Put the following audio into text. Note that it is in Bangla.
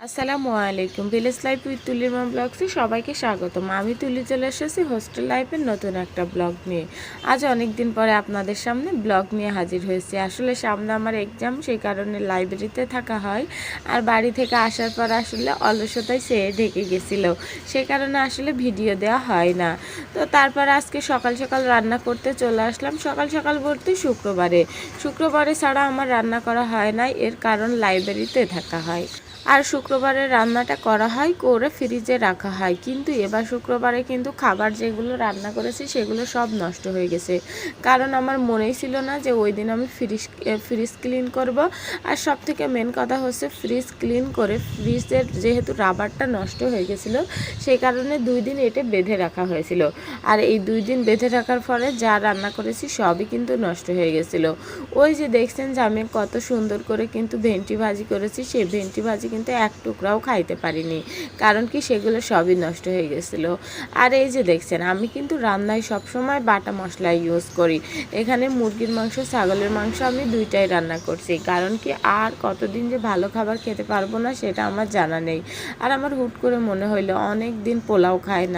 আসসালামু আলাইকুম। ভিলেজ লাইফ উইথ তুলির মা ব্লগসে সবাইকে স্বাগতম। আমি তুলি চলে এসেছি হোস্টেল লাইফের নতুন একটা ব্লগ নিয়ে। আজ অনেক দিন পরে আপনাদের সামনে ব্লগ নিয়ে হাজির হয়েছি। আসলে সামনে আমার এক্সাম সেই কারণে লাইব্রেরিতে থাকা হয়। আর বাড়ি থেকে আসার পর আসলে অলসতায় সে ঢেকে গেছিল। সেই কারণে আসলে ভিডিও দেওয়া হয় না। তো তারপর আজকে সকাল সকাল রান্না করতে চলে আসলাম। সকাল সকাল বলতে শুক্রবারে। শুক্রবারে ছাড়া আমার রান্না করা হয় না এর কারণ লাইব্রেরিতে থাকা হয়। আর শুক্রবারে রান্নাটা করা হয়, করে ফ্রিজে রাখা হয়। কিন্তু এবার শুক্রবারে কিন্তু খাবার যেগুলো রান্না করেছি, সেগুলো সব নষ্ট হয়ে গেছে। কারণ আমার মনেই ছিল না যে ওই দিন আমি ফ্রিজ ফ্রিজ ক্লিন করব। আর সব থেকে মেন কথা হচ্ছে ফ্রিজ ক্লিন করে ফ্রিজের যেহেতু রাবারটা নষ্ট হয়ে গেছিল সেই কারণে দুই দিন এটে বেঁধে রাখা হয়েছিল। আর এই দুই দিন বেঁধে রাখার ফলে যা রান্না করেছি, সবই কিন্তু নষ্ট হয়ে গেছিল। ওই যে দেখছেন যে আমি কত সুন্দর করে কিন্তু ভেন্টি ভাজি করেছি, সেই ভেন্টি ভাজি কিন্তু এক টুকরাও খাইতে পারিনি। কারণ কি সেগুলো সবই নষ্ট হয়ে গেছিল। আর এই যে দেখছেন, আমি কিন্তু রান্নায় সবসময় বাটা মশলা ইউজ করি। এখানে মুরগির মাংস, ছাগলের মাংস আমি দুইটাই রান্না করছি। কারণ কি আর কতদিন যে ভালো খাবার খেতে পারব না সেটা আমার জানা নেই। আর আমার হুট করে মনে হইল অনেক দিন পোলাও খায় না।